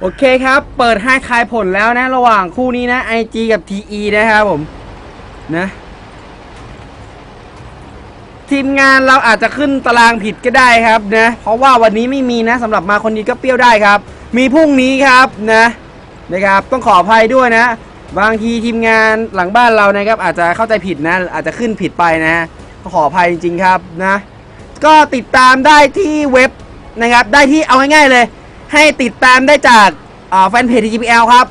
โอเคครับ เปิดให้ทายผลแล้วนะ ระหว่างคู่นี้นะ IG กับ TE นะครับผม นะ ทีมงานเราอาจจะขึ้นตารางผิดก็ได้ครับนะ เพราะว่าวันนี้ไม่มีนะสำหรับมาคนนี้ก็เปรี้ยวได้ครับ มีพรุ่งนี้ครับนะนะครับ ต้องขออภัยด้วยนะ บางทีทีมงานหลังบ้านเรานะครับ อาจจะเข้าใจผิดนะ อาจจะขึ้นผิดไปนะขออภัยจริงๆครับนะ ก็ติดตามได้ที่เว็บนะครับ ได้ที่เอาง่ายๆเลย ให้ติดตามได้จากแฟนเพจ TGPL ครับ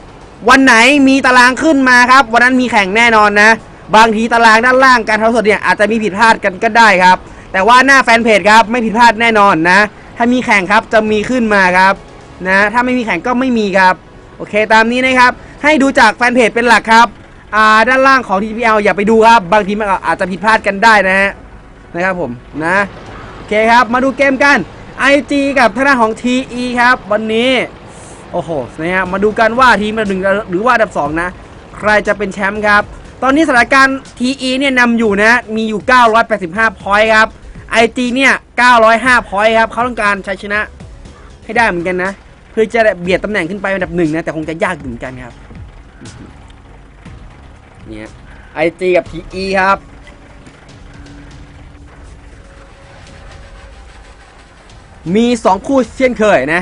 วันไหนมีตารางขึ้นมาครับ วันนั้นมีแข่งแน่นอนนะ บางทีตารางด้านล่างการเท่าสดเนี่ยอาจจะมีผิดพลาดกันก็ได้ครับ แต่ว่าหน้าแฟนเพจครับไม่ผิดพลาดแน่นอนนะ ถ้ามีแข่งครับจะมีขึ้นมาครับนะถ้าไม่มีแข่งก็ไม่มีครับ โอเคตามนี้นะครับ ให้ดูจากแฟนเพจเป็นหลักครับด้านล่างของ TGPL อย่าไปดูครับ บางทีมันอาจจะผิดพลาดกันได้นะฮะนะครับผมนะโอเคครับมาดูเกมกัน IG กับทางด้านของ TE ครับ วันนี้ โอ้โหนะฮะมาดูกันว่าทีมอันดับหนึ่งหรือว่าอันดับสองนะ ใครจะเป็นแชมป์ครับ ตอนนี้สถานการณ์ TE เนี่ยนำอยู่นะ มีอยู่ 985 พอยต์ครับ IG เนี่ย 905 พอยต์ครับ เขาต้องการชัยชนะให้ได้เหมือนกันนะ เพื่อจะเบียดตำแหน่งขึ้นไปอันดับหนึ่งนะ แต่คงจะยากเหมือนกันครับเนี่ย IG กับ TE ครับ มีสองคู่เช่นเคยนะ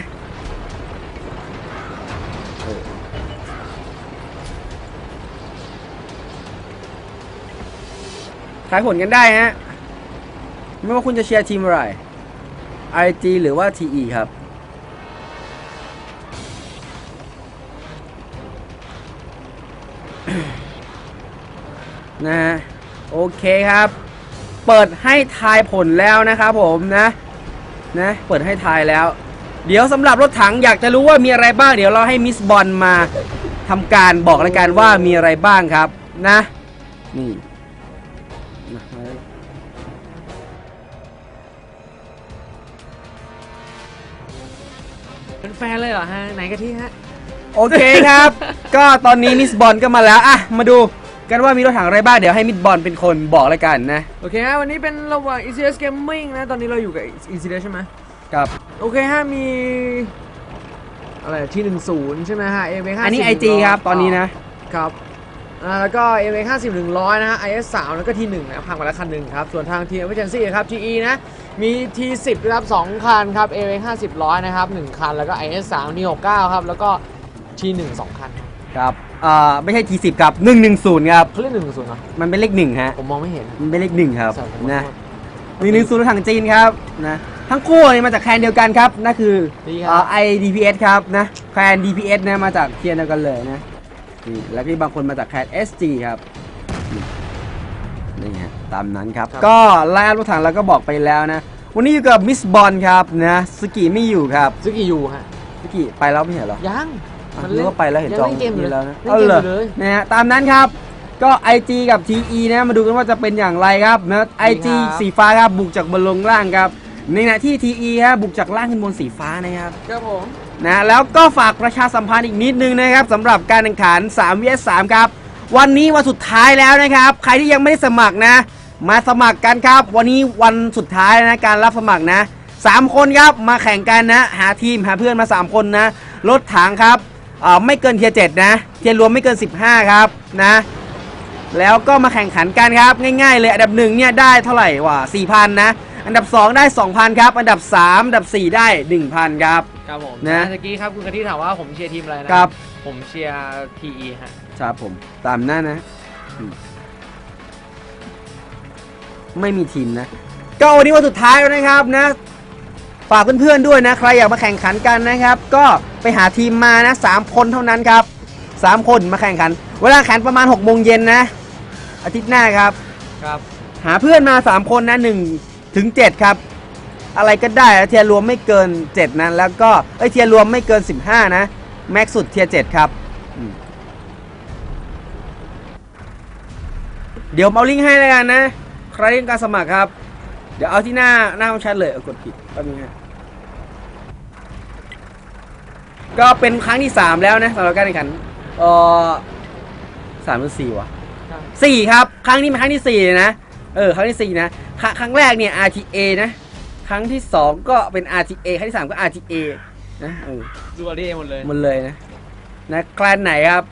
ขายผลกันได้ฮะ ไม่ว่าคุณจะเชียร์ทีมอะไร IG หรือว่า TE ครับ นะโอเคครับ เปิดให้ทายผลแล้วนะครับผมนะ นะเปิดให้ทายแล้ว เดี๋ยวสำหรับรถถังอยากจะรู้ว่ามีอะไรบ้าง เดี๋ยวเราให้มิสบอลมาทำการบอกรายการว่ามีอะไรบ้างครับนะนี่นะเป็นแฟนเลยเหรอฮะไหนกันที่ฮะ โอเคครับ ก็ตอนนี้มิสบอลก็มาแล้ว อะ มาดู กันว่ามีรถถังอะไรบ้างเดี๋ยวให้มิสบอลเป็นคนบอกรายการนะ โอเคฮะวันนี้เป็นระหว่าง ECS Gaming นะ ตอนนี้เราอยู่กับ ECS ใช่ไหมครับโอเคฮะมีอะไรที่หนึ่งศูนย์ใช่ไหมฮะ AV 50อันนี้ IG ครับตอนนี้นะครับอ่าแล้วก็ AV 50 100 นะฮะ IS 3แล้วก็ที่1นะพังมาแล้วคันหนึ่งครับ ส่วนทาง Team Emergency ครับ GE นะ มี T10 นะครับ2คันครับ AV 50 100 นะครับ1คัน แล้วก็ IS 3 T69 ครับ แล้วก็ T1 2คันครับครับ อ่าไม่ใช่ T10 ครับ110ครับเขาเรียก1 0เหรอมันเป็นเลขหนึ่งฮะผมมองไม่เห็นมันเป็นเลขหนึ่งครับใช่ผมขอนะโทษหนึ่งหนึ่งศูนย์รถถังจีนครับนะทั้งคู่เนี่ยมาจากแคนเดียวกันครับนั่นคือดีครับอ่า IDPS ครับนะแคน DPS นะมาจากเทียนเดียวกันเลยนะนี่แล้วก็บางคนมาจากแคน SG ครับนี่ฮะตามนั้นครับ ครับ ก็ไลน์รถถังเราก็บอกไปแล้วนะ วันนี้อยู่กับมิสบอลครับนะสกีไม่อยู่ครับ ซึกิยูฮะสกีไปแล้วไม่เห็นเหรอยัง อะนึกว่าไปแล้วเห็นยังจองเล่นเกมอยู่เลยแล้วนะเล่นเกมหรอยู่เลย นะฮะตามนั้นครับ ก็ IG กับ TE นะมาดูกันว่าจะเป็นอย่างไรครับนะ IG สีฟ้าครับบุกจากบนลงล่างครับในขณะที่ TE ฮะบุกจากล่างขึ้นบนสีฟ้านะครับ ครับผม นะแล้วก็ฝากประชาสัมพันธ์อีกนิดนึงนะครับสำหรับการแข่งขัน3 vs 3ครับ วันนี้วันสุดท้ายแล้วนะครับ ใครที่ยังไม่ได้สมัครนะ มาสมัครกันครับ วันนี้วันสุดท้ายนะการรับสมัครนะสามคนครับมาแข่งกันนะ หาทีมหาเพื่อนมา 3 คนนะรถถังครับ อ่าไม่เกินเทียร์เจ็ดนะ เทียร์รวมไม่เกิน 15 ครับนะ แล้วก็มาแข่งขันกันครับ ง่ายๆเลย อันดับหนึ่งเนี่ยได้เท่าไหร่วะ4,000 นะ อันดับ 2 ได้ 2,000 ครับ อันดับ 3 อันดับ 4 ได้ 1,000 ครับ ครับผมนะเมื่อกี้ครับคุณกะทิถามว่าผมเชียร์ทีมอะไรนะครับ ผมเชียร์ PE ฮะครับผมตามนั้นนะอืมไม่มีทีมนะ ก็วันนี้วันสุดท้ายแล้วนะครับนะฝากเพื่อนๆด้วยนะ ใครอยากมาแข่งขันกันนะครับ ก็ ไปหาทีมมานะสามคนเท่านั้นครับสามคนมาแข่งขัน เวลาแข่งประมาณ6กโมงเย็นนะ อาทิตย์หน้าครับ ครับ หาเพื่อนมา 3 คนนะ1ถึง7ครับ อะไรก็ได้นะเทียร์รวมไม่เกิน 7 นะ แล้วก็เอ้ยเทียร์รวมไม่เกิน 15 นะ แม็กซ์สุดเทียร์7ครับอืมเดี๋ยวเอาลิงก์ให้แล้วกันนะ ใครเล่นการสมัครครับ เดี๋ยวเอาที่หน้าหน้าของแชทเลยเอากดผิดแป๊บนึงฮะ ก็เป็นครั้งที่ 3 แล้วนะสำหรับการแข่งขันเออสามหรือสี่วะครับสี่ครับ ครั้งนี้เป็นครั้งที่สี่เลยนะ เออ ครั้งที่สี่นะครั้งครั้งแรกเนี่ย RTA นะ ครั้งที่สองก็เป็น RTA ครั้งที่สามก็ RTA นะเออดูอารีหมดเลย หมันเลยนะ นะแคลนไหนครับ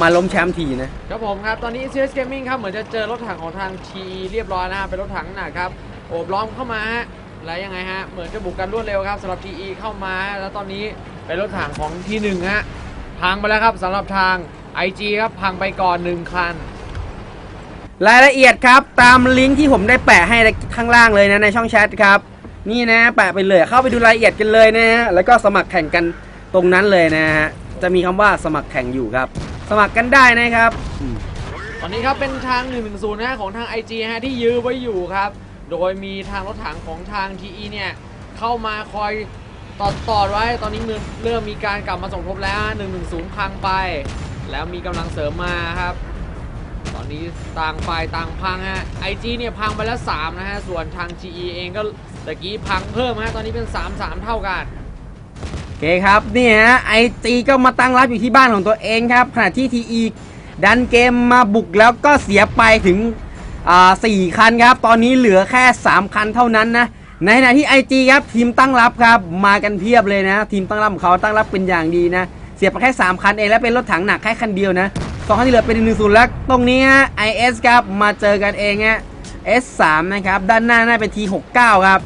มาล้มแชมป์ทีนะ ครับผมครับ ตอนนี้ CS Gaming ครับ เหมือนจะเจอรถถังของทาง TE เรียบร้อยนะฮะเป็นรถถังหนักครับ โอบล้อมเข้ามาฮะ แล้วยังไงฮะ เหมือนจะบุกกันรวดเร็วครับสำหรับ TE เข้ามาฮะแล้วตอนนี้ เป็นรถถังของที่หนึ่งฮะพังไปแล้วครับสำหรับทาง IG ครับพังไปก่อนหนึ่งคัน รายละเอียดครับตามลิงก์ที่ผมได้แปะให้ข้างล่างเลยนะในช่องแชทครับ นี่นะแปะไปเลยเข้าไปดูรายละเอียดกันเลยนะฮะแล้วก็สมัครแข่งกันตรงนั้นเลยนะฮะจะมีคำว่าสมัครแข่งอยู่ครับ สมัครกันได้นะครับอืมตอนนี้ครับเป็นทาง 110นะฮะของทาง IG ฮะที่ยื้อไว้อยู่ครับ โดยมีทางรถถังของทาง TE เนี่ยเข้ามาคอย ต่อต่อไว้ตอนนี้เริ่มเริ่มมีการกลับมาสมทบแล้ว 110พังไป แล้วมีกำลังเสริมมาครับ ตอนนี้ต่างฝ่ายต่างพังฮะ IG เนี่ยพังไปแล้ว 3 นะฮะ ส่วนทาง GE เองก็ตะกี้พังเพิ่มฮะ ตอนนี้เป็น 3 3 เท่ากันโอเคครับนี่ฮะไอจีก็มาตั้งรับอยู่ที่บ้านของตัวเองครับขณะที่ทีอีดันเกมมาบุกแล้วก็เสียไปถึงอ่าสี่คันครับ ตอนนี้เหลือแค่ 3 คันเท่านั้นนะ ในขณะที่ IG ครับทีมตั้งรับครับมากันเพียบเลยนะ ทีมตั้งรับของเขาตั้งรับเป็นอย่างดีนะ เสียไปแค่ 3 คันเองและเป็นรถถังหนักแค่คันเดียวนะสองคันที่เหลือเป็น1นึ่งศูนย์แล้วตรงนี้ฮะ IS ครับมาเจอกันเองฮะ S3 นะครับด้านหน้าน่าเป็น T69 ครับ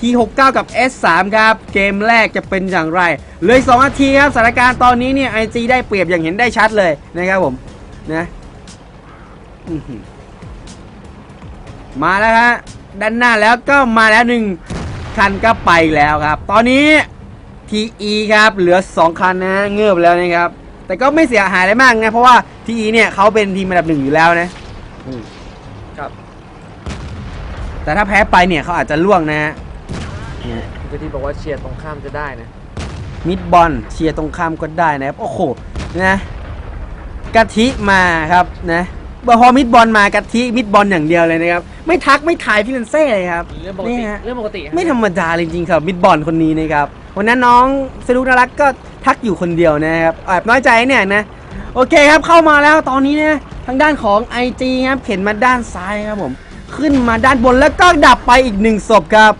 T69 กับ S3 ครับเกมแรกจะเป็นอย่างไรเลย2นาทีครับสถานการณ์ตอนนี้เนี่ย IG ได้เปรียบอย่างเห็นได้ชัดเลยนะครับผมนะมาแล้วฮะ ด้านหน้าแล้วก็มาแล้วหนึ่งคันก็ไปแล้วครับ ตอนนี้ TE ครับเหลือ 2 คันนะเงือบแล้วนะครับ แต่ก็ไม่เสียหายอะไรมากนะ เพราะว่า TE เนี่ยเขาเป็นทีมอันดับหนึ่งอยู่แล้วนะอืมครับ แต่ถ้าแพ้ไปเนี่ยเขาอาจจะล่วงนะฮะเนี่ยคุณจะที่บอกว่าเชียร์ตรงข้ามจะได้นะ มิดบอลเชียร์ตรงข้ามก็ได้นะครับ โอ้โหนะกะทิมาครับนะ พอมิดบอลมากะทิมิดบอลอย่างเดียวเลยนะครับ ไม่ทักไม่ถ่ายพี่เลนเซ่เลยครับเรื่องปกตินี่ฮะเรื่องปกติฮะไม่ธรรมดาเลยจริงๆครับมิดบอลคนนี้นะครับวันนั้นน้องสนุกน่ารักก็ทักอยู่คนเดียวนะครับแอบน้อยใจเนี่ยนะ โอเคครับเข้ามาแล้วตอนนี้นะทางด้านของ IG ครับเข็นมาด้านซ้ายครับผม ขึ้นมาด้านบนแล้วก็ดับไปอีกหนึ่งศพครับ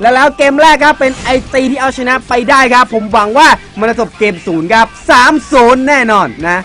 แล้วแล้วเกมแรกครับเป็นไอตีที่เอาชนะไปได้ครับ ผมหวังว่ามันจะจบเกมศูนย์ครับ3 0แน่นอนนะ